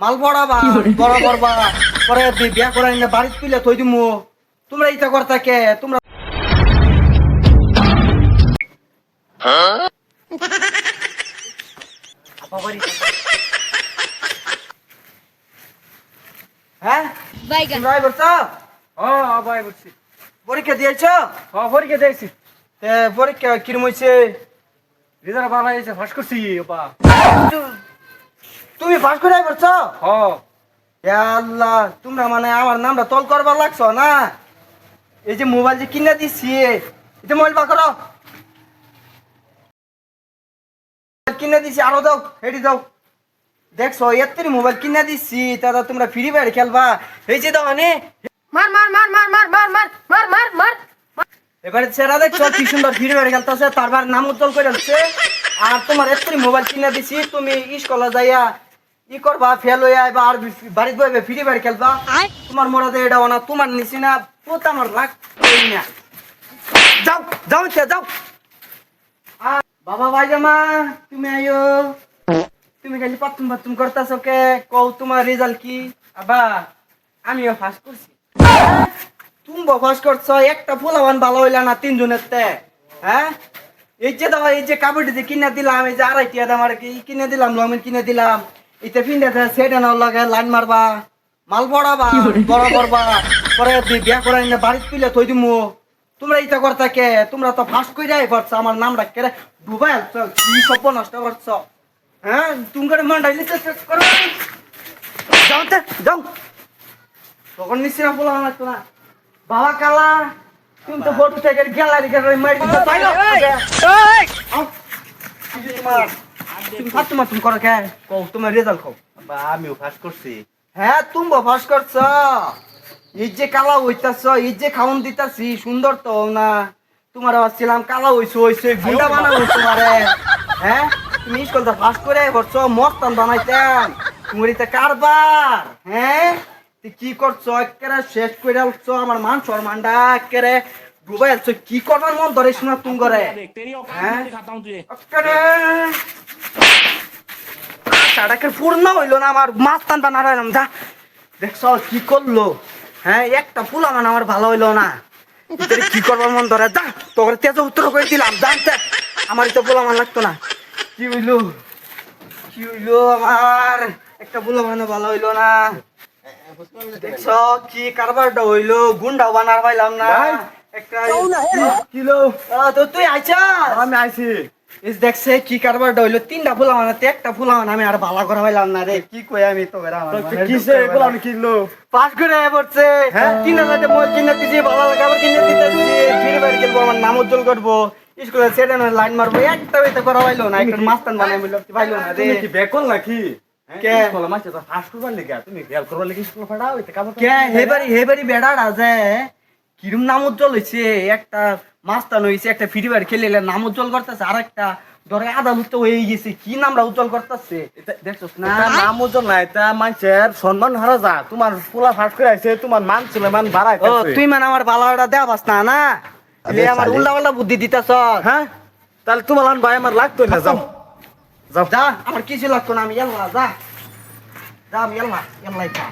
মাল বড় করবা পরে বিয়া করে আইনা বাড়িত দিমু। তোমরা ইটা করতা কে? তোমরা হ্যাঁ? বলছ? হ্যাঁ ভাই বলছি। পরীক্ষা দিয়েছ? হ্যাঁ পরীক্ষা দিয়েছি। তে পরীক্ষা কিরম হয়েছে? রেজাল্ট ভালো হয়েছে ফার্স্ট করছি বা তুমি পাস করে করছ হ্যাঁ আল্লাহ তোমরা মানে আমার নামটা তল করবার লাগছ না? এই যে মোবাইল যে কিনে দিছি এটা মোবাইল বা করো। কিনে দিছি আরও দাও হেডি দাও দেখছ এত্তরি মোবাইল কিনে দিছি দাদা তোমরা ফ্রি ফায়ার খেলবা। এই যে দাও মানে মার মার মার মার মার মার মার মার মার মার। এবারে সেরা দেখছ কি সুন্দর ফ্রি ফায়ার খেলতেছে তারপর নাম উজ্জ্বল করে আর তোমার এত্তরি মোবাইল কিনে দিছি তুমি স্কুলে যাইয়া ই করবা ফেল হয়ে আইবা আর বাড়িতে বইবে ফ্রি ফায়ার খেলবা। তোমার মোড়াতে এটা না তোমার নিছি না পোতা আমার লাগ না। যাও যাও তে যাও। বাবা ভাই জামা তুমি আইও। তুমি খালি পাতুম পাতুম করতেছ কে? কও তোমার রেজাল্ট কি? আবা আমিও ফার্স্ট করছি। তুমি ফার্স্ট করছ একটা ফুলাবান ভালো হইলা না তিনজনের তে হ্যাঁ? এই যে দাও এই যে কাপড় যে কিনে দিলাম এই যে আড়াইটিয়া দাম আর কি কিনে দিলাম লমিন কিনে দিলাম। এটা ফিন্ডে সেটা না লাগে লাইন মারবা। মাল পড়াবা বড় করবা। পরে বিয়া করে আইনা বাড়িত তুলে থই দিমু। তোমরা ইটা করতা কে? তোমরা তো ফার্স্ট কইরাই করছ আমার নাম রাখকে রে? ডুবাই কি সব নষ্ট করছ? হ্যাঁ তুমি করে মন ডাইলে করো? যাও তে, যাও। তখন নিশ্চয় বলা লাগতো না। বাবা কালা তুমি তো ফটো থেকে গ্যালারি মারি দিতে না? তুমি তুমি করো কে কও তোমার রেজাল্ট কও বা আমিও ফার্স্ট করছি হ্যাঁ তুমি ফাঁস করছ এই যে কালা হইতাছ এই যে খাওন দিতাছি সুন্দর তো না তোমার ভাবছিলাম কালা হইছো হইছে গুন্ডা বানাবো তোমারে হ্যাঁ তুমি স্কুলটা ফার্স্ট করে করছ মস্তান বানাইতেন তোমার ইতে কারবার হ্যাঁ তুই কি করছ একেবারে শেষ করে উঠছো আমার মান সম্মানটা একেবারে ডুবাই কি করবার মন ধরে শোনা তুমি করে হ্যাঁ একেবারে পূর্ণ হইল না আমার মাছ টান টান হারাইলাম যা। দেখছ কি করল? হ্যাঁ একটা ফুল আমার আমার ভালো হইল না। কি করবার মন ধরে? যা তোর তেজ উত্তর করে দিলাম জানতে আমার তো ফুল আমার লাগতো না। কি হইল? কি হইল আমার? একটা ফুল আমার ভালো হইল না। দেখছ কি কারবারটা হইল? গুন্ডাও বানার পাইলাম না। একটা কিলো তো তুই আইছা আমি আইছি। ইস দেখছে কি কারবারটা হইল তিনটা ফুলা মানে একটা ফুলা মানে আমি আর ভালো করা পাইলাম না রে। কি কই আমি তো বেরা আমার কিসে এগুলো আমি কিনলো? পাস করে আয় পড়ছে। মোবাইল কিনে দিছি ভালো লাগে আবার কিনে দিতেছি ফিরে বাড়ি খেলব আমার নাম উজ্জ্বল করব। স্কুলে সেটা লাইন মারবো। একটা হইতে করা পাইলো না একটা মাস্তান বানাই পাইলো না রে। কি বেকল নাকি? কে? স্কুলে তো করবার লেগে তুমি ফেল করবার লেগে স্কুলে ফাড়া হইতে কাজ কে? হেবারি হেবারি কিরম নাম উজ্জ্বল হয়েছে একটা মাস্তান হয়েছে একটা ফ্রি ফায়ার খেলে নাম উজ্জ্বল করতেছে আর একটা ধরে আদালত হয়ে গেছে কি নামটা উজ্জ্বল করতেছে? দেখছস না? নাম উজ্জ্বল না এটা মানুষের সম্মান হারা যা তোমার পোলা ফার্স্ট করে আইছে তোমার মান ছিল মান বাড়াই ও তুই মানে আমার ভালোটা দেওয়া পাস না না? আমার উল্টা পাল্টা বুদ্ধি দিতেছ হ্যাঁ? তাহলে তোমার ভাই আমার লাগতো না যাও। যাও। যা আমার কিছু লাগতো না আমি এল্লা যা। যা আমি এল্লা এল্লাই খা।